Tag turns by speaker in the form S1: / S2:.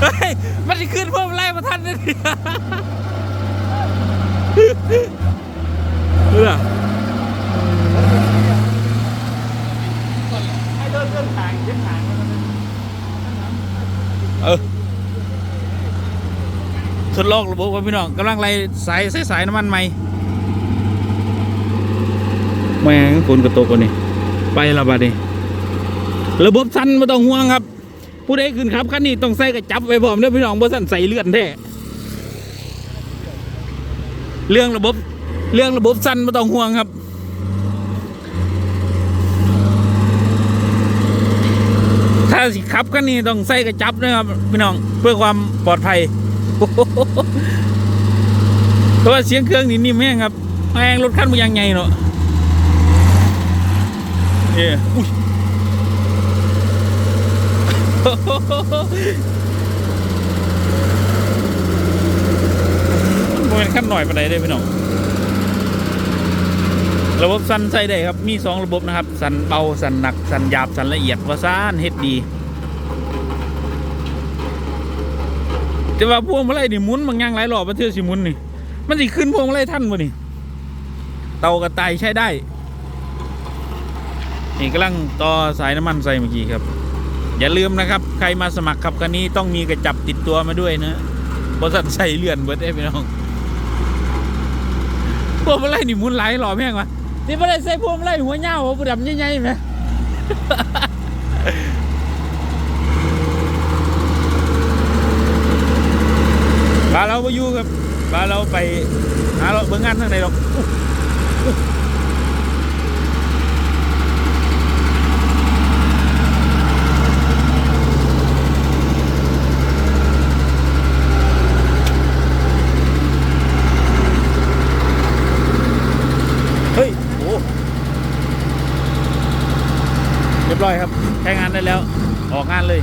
S1: ไม่ไม่ได้ขึ้นเพิ่มไล่มาท่านนี่นี่แหละเออทดลองระบบว่าพี่น้องกำลังไล่สายสายสายน้ำมันใหม่แม่งคนกระตกว่านี่ไปละบาดนี้ระบบสั้นไม่ต้องห่วงครับ ผู้ใดขึ้นครับคันนี้ต้องใส่กระจับไว้พร้อมเด้อพี่น้องบ่สั่นใส่เลื่อนแท้เรื่องระบบเรื่องระบบสั้นไม่ต้องห่วงครับ ถ้าสิขับคันนี้ต้องใส่กระจับนะครับพี่น้องเพื่อความปลอดภัยเพราะว่าเสียงเครื่องนี่นิ่มแห้งครับแห้งรถคันมันยังไงเนาะเอ้อุ้ย มันเป็นขั้นหน่อยปานใดได้พี่น้อง ระบบสันใส่ได้ครับ มีสองระบบนะครับ สันเบา สันหนัก สันหยาบ สันละเอียดว่าซ่านเฮ็ดดี แต่ว่าพวงมาลัยนี่หมุนบางอย่างหลายรอบมันเทื่อสิหมุนนี่ มันสิขึ้นพวงมาลัยท่านบ่นี่ เตากระต่ายใช้ได้ นี่กำลังต่อสายน้ำมันใส่เมื่อกี้ครับ อย่าลืมนะครับ ใครมาสมัครขับคันนี้ต้องมีกระจับติดตัวมาด้วยนะบริษัทใส่เลื่อนเบิร์ดได้พี่น้องพวงมาลัยนี่มุนหลหล่อแม่งวะนี่ไม่ได้ใส่พวงมาลัยหัวเงาหัวดำใหญ่ๆไหมบาเราไปอยู่ครับบาเราไปหาเราเบิ่งงานทางไหนหรอกเฮ้ย โอ้เรี ยบร้อยครับ ใช้งานได้แล้ว ออกงานเลย